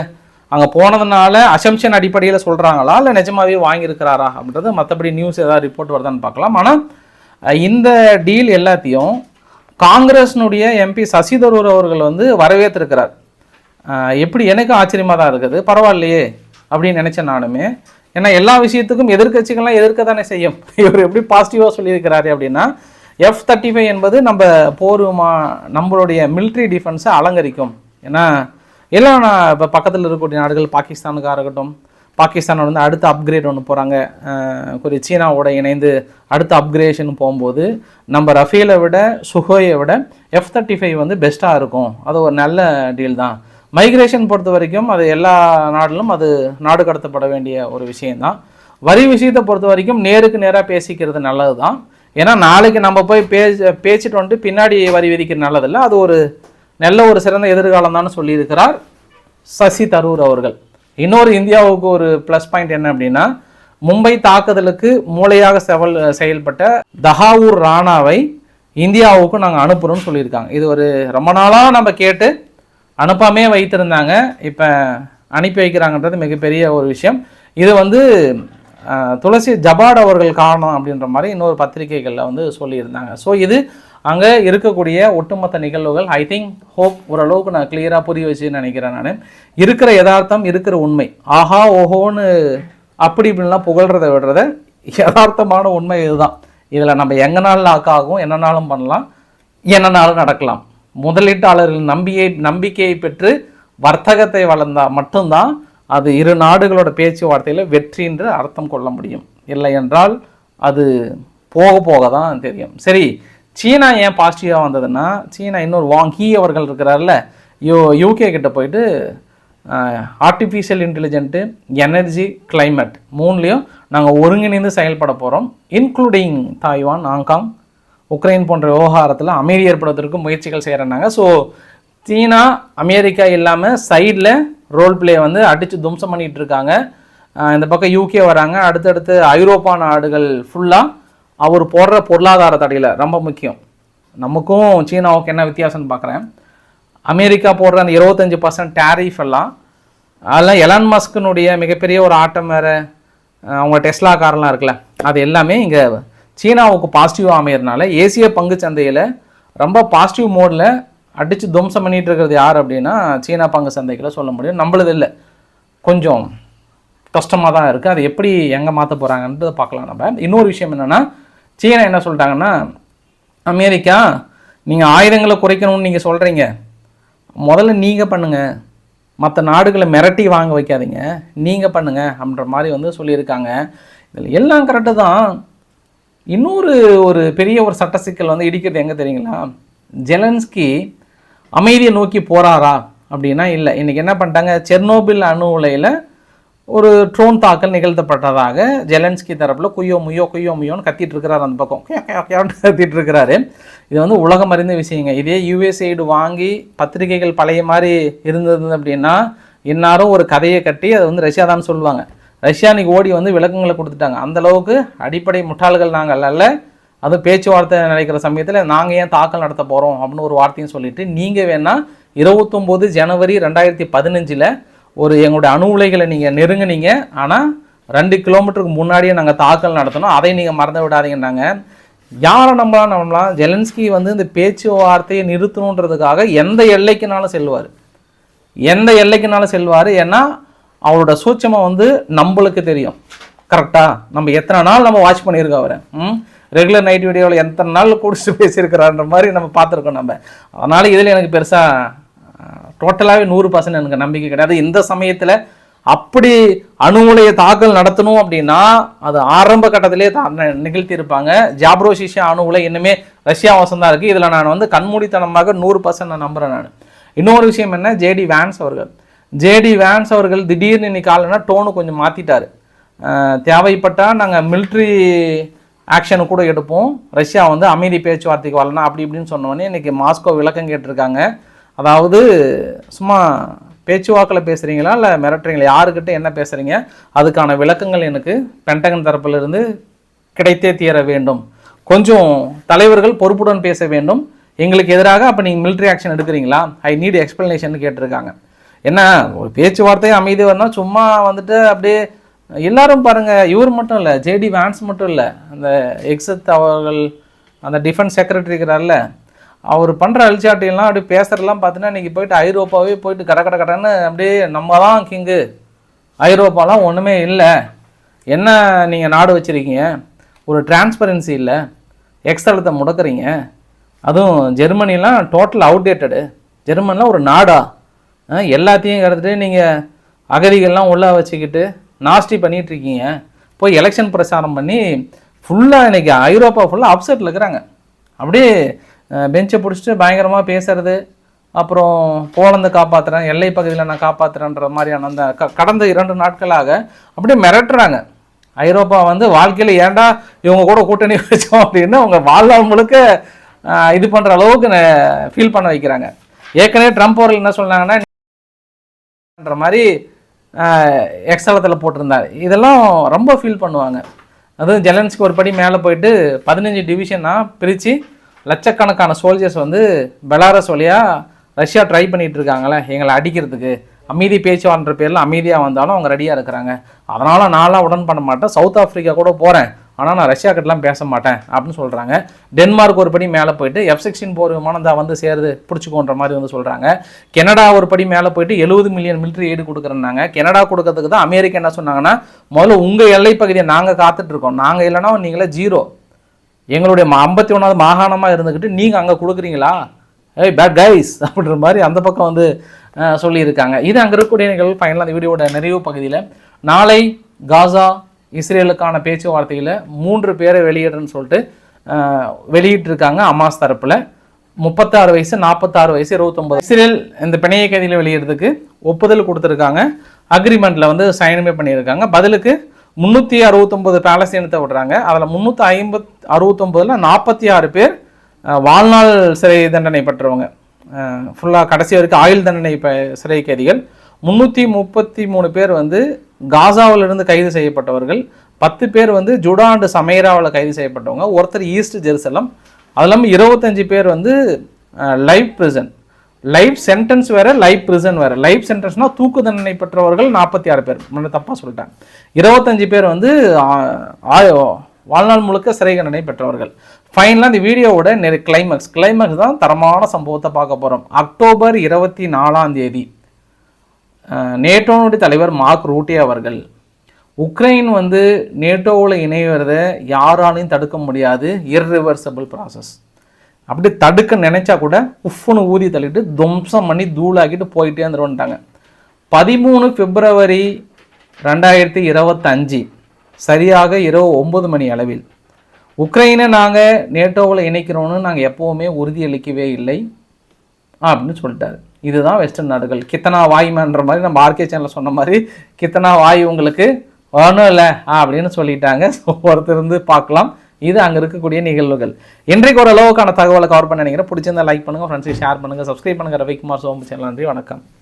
அங்கே போனதுனால அசம்ஷன் அடிப்படையில் சொல்கிறாங்களா இல்லை நிஜமாவே வாங்கியிருக்கிறாரா? அப்படின்றது மற்றபடி நியூஸ் ஏதாவது ரிப்போர்ட் வருதான்னு பார்க்கலாம். ஆனால் இந்த டீல் எல்லாத்தையும் காங்கிரஸ்னுடைய எம்பி சசி தரூர் அவர்கள் வந்து வரவேற்றிருக்கிறார். எப்படி எனக்கும் ஆச்சரியமாக தான் இருக்குது. பரவாயில்லையே அப்படின்னு நினச்சேன் நானுமே. ஏன்னா எல்லா விஷயத்துக்கும் எதிர்க்கட்சிகள்லாம் எதிர்க்க தானே செய்யும். இவர் எப்படி பாசிட்டிவாக சொல்லியிருக்கிறாரு அப்படின்னா எஃப் தேர்ட்டி ஃபைவ் என்பது நம்ம போர் நம்மளுடைய மிலிட்ரி டிஃபென்ஸை அலங்கரிக்கும். ஏன்னா எல்லாம் நான் இப்போ பக்கத்தில் இருக்கக்கூடிய நாடுகள் பாகிஸ்தானுக்காக இருக்கட்டும் பாகிஸ்தானோட வந்து அடுத்த அப்கிரேட் ஒன்று போகிறாங்க குறி சீனாவோட இணைந்து அடுத்த அப்கிரேஷன் போகும்போது நம்ம ரஃபேலை விட சுகோயை விட எஃப் தேர்ட்டி ஃபைவ் வந்து பெஸ்ட்டாக இருக்கும். அது ஒரு நல்ல டீல் தான். மைக்ரேஷன் பொறுத்த வரைக்கும் அது எல்லா நாட்டிலும் அது நாடு கடத்தப்பட வேண்டிய ஒரு விஷயந்தான் வரி விஷயத்தை பொறுத்த வரைக்கும் நேருக்கு நேராக பேசிக்கிறது நல்லது தான் ஏன்னா நாளைக்கு நம்ம போய் பே பேசிட்டு வந்துட்டு பின்னாடி வரி விதிக்கிறது நல்லதில்லை. அது ஒரு நல்ல ஒரு சிறந்த எதிர்காலம் தான் சொல்லியிருக்கிறார் சசி தரூர் அவர்கள். இன்னொரு இந்தியாவுக்கு ஒரு ப்ளஸ் பாயிண்ட் என்ன அப்படின்னா மும்பை தாக்குதலுக்கு மூளையாக செவல் செயல்பட்ட தஹாவூர் ராணாவை இந்தியாவுக்கு நாங்கள் அனுப்புகிறோம்னு சொல்லியிருக்காங்க. இது ஒரு ரொம்ப நாளாக நம்ம கேட்டு அனுப்பாமே வைத்திருந்தாங்க. இப்போ அனுப்பி வைக்கிறாங்கன்றது மிகப்பெரிய ஒரு விஷயம். இது வந்து துளசி ஜபாட் அவர்கள் காரணம் அப்படின்ற மாதிரி இன்னொரு பத்திரிகைகளில் வந்து சொல்லியிருந்தாங்க. ஸோ இது அங்கே இருக்கக்கூடிய ஒட்டுமொத்த நிகழ்வுகள் ஐ திங்க் ஹோப் ஓரளவுக்கு நான் கிளியராக புரிய வச்சுன்னு நினைக்கிறேன் நான். இருக்கிற யதார்த்தம் இருக்கிற உண்மை. ஆஹா ஓஹோன்னு அப்படி இப்படின்லாம் புகழ்கிறத விடுறத யதார்த்தமான உண்மை இதுதான். இதில் நம்ம எங்கனாலும் லாக் ஆகும் என்னனாலும் பண்ணலாம் என்னனாலும் நடக்கலாம். முதலீட்டாளர்கள் நம்பியை நம்பிக்கையை பெற்று வர்த்தகத்தை வளர்ந்தால் மட்டும்தான் அது இரு நாடுகளோட பேச்சுவார்த்தையில் வெற்றி என்று அர்த்தம் கொள்ள முடியும். இல்லை என்றால் அது போக போக தான் தெரியும். சரி சீனா ஏன் பாசிட்டிவாக வந்ததுன்னா சீனா இன்னொரு வாங் ஹீ அவர்கள் இருக்கிறார்ல யூ யூகே கிட்ட போயிட்டு ஆர்டிஃபிஷியல் இன்டெலிஜென்ட்டு எனர்ஜி கிளைமேட் மூணுலேயும் நாங்கள் ஒருங்கிணைந்து செயல்பட போகிறோம் இன்க்ளூடிங் தாய்வான் ஹாங்காங் உக்ரைன் போன்ற விவகாரத்தில் அமைதி ஏற்படுவதற்கு முயற்சிகள் செய்கிறனாங்க ஸோ சீனா அமெரிக்கா இல்லாமல் சைடில் ரோல் பிளே வந்து அடித்து தும்சம் பண்ணிகிட்டு இருக்காங்க. இந்த பக்கம் யூகே வராங்க. அடுத்தடுத்து ஐரோப்பா நாடுகள் ஃபுல்லாக அவர் போடுற பொருளாதார தடையில் ரொம்ப முக்கியம். நமக்கும் சீனாவுக்கு என்ன வித்தியாசம்னு பார்க்குறேன் அமெரிக்கா போடுற அந்த இருபத்தஞ்சி பர்சன்ட் டேரிஃப் எல்லாம் அதெல்லாம் எலான் மஸ்கினுடைய மிகப்பெரிய ஒரு ஆட்டம் வேறு. அவங்க டெஸ்லா காரெலாம் இருக்குல்ல அது எல்லாமே இங்கே சீனாவுக்கு பாசிட்டிவாக அமையறதுனால ஏசிய பங்கு சந்தையில் ரொம்ப பாசிட்டிவ் மோடில் அடித்து துவம்சம் பண்ணிகிட்டு இருக்கிறது யார் அப்படின்னா சீனா பங்கு சந்தைகளை சொல்ல முடியும். நம்மளது இல்லை. கொஞ்சம் கஷ்டமாக தான் இருக்குது அது எப்படி எங்கே மாற்ற போகிறாங்கன்றதை பார்க்கலாம் நம்ம. இன்னொரு விஷயம் என்னென்னா சீனா என்ன சொல்லிட்டாங்கன்னா அமெரிக்கா நீங்கள் ஆயுதங்களை குறைக்கணும்னு நீங்கள் சொல்கிறீங்க முதல்ல நீங்கள் பண்ணுங்கள் மற்ற நாடுகளை மிரட்டி வாங்க வைக்காதீங்க. நீங்கள் பண்ணுங்கள் அப்படின்ற மாதிரி வந்து சொல்லியிருக்காங்க. இதில் எல்லாம் கரெக்டு தான். இன்னொரு ஒரு பெரிய ஒரு சட்ட சிக்கல் வந்து இடிக்கிறது எங்கே தெரியுங்களா? ஜெலன்ஸ்கி அமைதியை நோக்கி போகிறாரா அப்படின்னா இல்லை. இன்றைக்கி என்ன பண்ணிட்டாங்க? செர்னோபில் அணு உலையில் ஒரு ட்ரோன் தாக்கல் நிகழ்த்தப்பட்டதாக ஜெலன்ஸ்கி தரப்பில் குய்யோ முய்யோ குய்யோ முய்யோன்னு கத்திட்டு இருக்கிறாரு அந்த பக்கம். கத்திட்டு இருக்கிறாரு. இது வந்து உலகம் அறிந்த விஷயங்க. இதே யூஎஸ்ஐடு வாங்கி பத்திரிகைகள் பழைய மாதிரி இருந்தது அப்படின்னா இன்னாரும் ஒரு கதையை கட்டி அதை வந்து ரஷ்யா தான் சொல்லுவாங்க. ரஷ்யா இன்னைக்கு ஓடி வந்து விளக்கங்களை கொடுத்துட்டாங்க. அந்தளவுக்கு அடிப்படை முட்டாள்கள் நாங்கள் அல்ல. அது பேச்சுவார்த்தை நினைக்கிற சமயத்தில் நாங்கள் ஏன் தாக்கல் நடத்த போகிறோம் அப்படின்னு ஒரு வார்த்தையும் சொல்லிட்டு நீங்கள் வேணால் இருபத்தொம்போது ஜனவரி ரெண்டாயிரத்தி பதினஞ்சில் ஒரு எங்களுடைய அணு உலைகளை நீங்கள் நெருங்குனீங்க. ஆனால் ரெண்டு கிலோமீட்டருக்கு முன்னாடியே நாங்கள் தாக்கல் நடத்தணும் அதை நீங்கள் மறந்து விடாதீங்கன்னாங்க. யாரை நம்பலாம்? நம்பலாம். ஜெலன்ஸ்கி வந்து இந்த பேச்சுவார்த்தையை நிறுத்தணுன்றதுக்காக எந்த எல்லைக்குனாலும் செல்வார். எந்த எல்லைக்குனாலும் செல்வார். ஏன்னா அவரோட சூட்சமம் வந்து நம்மளுக்கு தெரியும். கரெக்டாக நம்ம எத்தனை நாள் நம்ம வாட்ச் பண்ணியிருக்கோம் அவரை? ம்? ரெகுலர் நைட் வீடியோவில் எத்தனை நாள் குடிச்சு பேசியிருக்கிறான்ற மாதிரி நம்ம பார்த்துருக்கோம் நம்ம. அதனால் இதில் எனக்கு பெருசாக டோட்டலாகவே நூறு பர்சன்ட் எனக்கு நம்பிக்கை கிடையாது. இந்த சமயத்தில் அப்படி அணு உலையை தாக்கல் நடத்தணும் அப்படின்னா அது ஆரம்ப கட்டத்திலே தா ஜாப்ரோ சிஷா ஜாப்ரோசிஷா அணு உலை இன்னுமே ரஷ்யா வசம் இருக்குது இதில் நான் வந்து கண்மூடித்தனமாக நூறு பர்சன்ட் நான் நம்புகிறேன் நான். இன்னொரு விஷயம் என்ன? ஜேடி வேன்ஸ் அவர்கள். ஜேடி வேன்ஸ் அவர்கள் திடீர்னு இன்னைக்கு காலைனா டோனு கொஞ்சம் மாற்றிட்டார் தேவைப்பட்டால் நாங்கள் மிலிட்ரி ஆக்ஷனு கூட எடுப்போம். ரஷ்யா வந்து அமைதி பேச்சுவார்த்தைக்கு வரலாம் அப்படி இப்படின்னு சொன்னோடனே இன்னைக்கு மாஸ்கோ விளக்கம் கேட்டிருக்காங்க. அதாவது சும்மா பேச்சுவாக்கில் பேசுகிறீங்களா இல்லை மிரட்டுறீங்களா? யாருக்கிட்ட என்ன பேசுகிறீங்க அதுக்கான விளக்கங்கள் எனக்கு பென்டகன் தரப்பிலிருந்து கிடைத்தே தீர வேண்டும். கொஞ்சம் தலைவர்கள் பொறுப்புடன் பேச வேண்டும். எங்களுக்கு எதிராக அப்போ நீங்கள் மிலிட்ரி ஆக்ஷன் எடுக்கிறீங்களா? ஐ நீட் எக்ஸ்பிளனேஷன் கேட்டிருக்காங்க. என்ன ஒரு பேச்சுவார்த்தை அமைதி வரணும் சும்மா வந்துட்டு அப்படியே எல்லாரும் பாருங்க இவர் மட்டும் இல்லை ஜேடி வேன்ஸ் மட்டும் இல்லை அந்த எக்ஸத் அவர்கள் அந்த டிஃபென்ஸ் செக்ரட்டரி இருக்கிறார்ல அவர் பண்ணுற அழிச்சாட்டியெல்லாம் அப்படி பேசுறதெல்லாம் பார்த்தீங்கன்னா இன்றைக்கி போயிட்டு ஐரோப்பாவே போயிட்டு கட கட கடன்னு அப்படியே நம்ம தான் கிங்கு ஐரோப்பாலாம் ஒன்றுமே இல்லை. என்ன நீங்கள் நாடு வச்சுருக்கீங்க? ஒரு டிரான்ஸ்பரன்சி இல்லை. எக்ஸ்தலத்தை முடக்கிறீங்க. அதுவும் ஜெர்மனிலாம் டோட்டல் அவுடேட்டடு ஜெர்மனிலாம் ஒரு நாடா. எல்லாத்தையும் கடந்துட்டு நீங்கள் அகதிகள்லாம் உள்ளே வச்சுக்கிட்டு நாஸ்டி பண்ணிகிட்டு இருக்கீங்க போய் எலெக்ஷன் பிரச்சாரம் பண்ணி ஃபுல்லாக இன்னைக்கு ஐரோப்பா ஃபுல்லாக அப்செட்டில் இருக்கிறாங்க. அப்படியே பெஞ்சை பிடிச்சிட்டு பயங்கரமாக பேசுறது அப்புறம் போலந்து காப்பாற்றுறேன் எல்லை பகுதியில் நான் காப்பாற்றுறேன்ற மாதிரியான அந்த க- கடந்த இரண்டு நாட்களாக அப்படியே மிரட்டுறாங்க. ஐரோப்பா வந்து வாழ்க்கையில் ஏன்டா இவங்க கூட கூட்டணி வச்சோம் அப்படின்னு அவங்க வாழ்நாள் முழுக்க இது பண்ணுற அளவுக்கு ஃபீல் பண்ண வைக்கிறாங்க. ஏற்கனவே ட்ரம்ப் அவர்கள் என்ன சொன்னாங்கன்னா ன்ற மாதிரி எக்ஸலத்தில் போட்டிருந்தார். இதெல்லாம் ரொம்ப ஃபீல் பண்ணுவாங்க. அதுவும் ஜெலன்ஸ்க்கு ஒரு படி மேலே போயிட்டு பதினஞ்சு டிவிஷனாக பிரித்து லட்சக்கணக்கான சோல்ஜர்ஸ் வந்து பெலாரஸ் வழியாக ரஷ்யா ட்ரை பண்ணிகிட்டு இருக்காங்களே எங்களை அடிக்கிறதுக்கு. அமைதி பேச்சுவார்ன்ற பேரில் அமைதியாக வந்தாலும் அவங்க ரெடியாக இருக்கிறாங்க. அதனால் நான்லாம் உடன் பண்ண மாட்டேன். சவுத் ஆஃப்ரிக்கா கூட போகிறேன் ஆனால் நான் ரஷ்யா கிட்டலாம் பேச மாட்டேன் அப்படின்னு சொல்கிறாங்க டென்மார்க் ஒரு படி மேலே போயிட்டு எஃப் சிக்ஸ்டின் போர் விமானம் தான் வந்து சேருது பிடிச்சிக்கோன்ற மாதிரி வந்து சொல்கிறாங்க கனடா ஒரு படி மேலே போயிட்டு எழுபது மில்லியன் மிலிட்ரி எய்டு கொடுக்குறேன்னாங்க. கனடா கொடுக்கறதுக்கு தான் அமெரிக்கா என்ன சொன்னாங்கன்னா முதல்ல உங்கள் எல்லை பகுதியை நாங்கள் காத்துட்ருக்கோம் நாங்கள் இல்லைன்னா நீங்களே ஜீரோ எங்களுடைய ஐம்பத்தி ஒன்றாவது மாகாணமாக இருந்துக்கிட்டு நீங்கள் அங்கே கொடுக்குறீங்களா? ஏய் பேட் கைஸ் அப்படின்ற மாதிரி அந்த பக்கம் வந்து சொல்லியிருக்காங்க. இது அங்கே இருக்கக்கூடிய நிகழ்வு ஃபைனலாக அந்த வீடியோட நிறைவு பகுதியில். நாளை காசா இஸ்ரேலுக்கான பேச்சுவார்த்தையில் மூன்று பேரை வெளியிடுறேன்னு சொல்லிட்டு வெளியிட்டிருக்காங்க அமாஸ் தரப்பில். முப்பத்தாறு வயசு நாற்பத்தாறு வயசு இருபத்தொம்பது இஸ்ரேல் இந்த பிணைய கைதியில் வெளியிடுறதுக்கு ஒப்புதல் கொடுத்துருக்காங்க. அக்ரிமெண்ட்டில் வந்து சைனுமே பண்ணியிருக்காங்க. பதிலுக்கு முந்நூற்றி அறுபத்தொம்பது பேலஸ்தீனத்தை விடுறாங்க. அதில் முந்நூற்றி ஐம்பத் அறுபத்தொம்பதில் நாற்பத்தி ஆறு பேர் வாழ்நாள் சிறை தண்டனை பெற்றவங்க. ஃபுல்லாக கடைசி வரைக்கும் ஆயுள் தண்டனை ப சிறை கைதிகள். முந்நூற்றி முப்பத்தி மூணு பேர் வந்து காசாவிலிருந்து கைது செய்யப்பட்டவர்கள் பத்து பேர் வந்து ஜுடாண்டு சமைராவில் கைது செய்யப்பட்டவங்க ஒருத்தர் ஈஸ்ட் ஜெருசலம் அது இல்லாமல் இருபத்தஞ்சு பேர் வந்து லைவ் ப்ரிசன். லைஃப் சென்டென்ஸ் வேறு லைஃப் பிரிசன் வேறு. லைஃப் சென்டென்ஸ்னால் தூக்கு தண்டனை பெற்றவர்கள் நாற்பத்தி ஆறு பேர். முன்ன தப்பாக சொல்லிட்டேன். இருபத்தஞ்சு பேர் வந்து வாழ்நாள் முழுக்க சிறை தண்டனை பெற்றவர்கள். ஃபைனலாக இந்த வீடியோவோட நெரு கிளைமேக்ஸ் கிளைமேக்ஸ் தான் தரமான சம்பவத்தை பார்க்க போகிறோம் அக்டோபர் இருபத்தி நாலாம் தேதி. நேட்டோனுடைய தலைவர் மார்க் ரூட்டே அவர்கள் உக்ரைன் வந்து நேட்டோவில் இணைவதை யாராலையும் தடுக்க முடியாது இர்ரிவர்சபிள் ப்ராசஸ் அப்படி தடுக்க நினைச்சா கூட உஃப்னு ஊதி தள்ளிட்டு துவம்சம் பண்ணி தூளாக்கிட்டு போயிட்டே வந்துருவந்துட்டாங்க பதிமூணு பிப்ரவரி ரெண்டாயிரத்தி இருபத்தஞ்சி சரியாக இரவு ஒம்பது மணி அளவில் உக்ரைனை நாங்கள் நேட்டோவில் இணைக்கிறோன்னு நாங்கள் எப்போவுமே உறுதியளிக்கவே இல்லை அப்படின்னு சொல்லிட்டாரு. இதுதான் வெஸ்டர்ன் நாடுகள். கித்தனா வாயுமன்ற மாதிரி நம்ம ஆர்கே சேனலில் சொன்ன மாதிரி கித்தனா வாய் உங்களுக்கு ஒன்றும் இல்லை? அப்படின்னு சொல்லிட்டாங்க. So, ஒருத்தர் இருந்து பார்க்கலாம். இது அங்கே இருக்கக்கூடிய நிகழ்வுகள். இன்றைக்கு ஒரு அளவுக்கான தகவலை கவர் பண்ண நினைக்கிறேன். பிடிச்சிருந்தா லைக் பண்ணுங்கள் ஃப்ரெண்ட்ஸுக்கு ஷேர் பண்ணுங்கள் சப்ஸ்கிரைப் பண்ணுங்கள் ரவிக்குமார் சோம்பு சேனல் நன்றி வணக்கம்.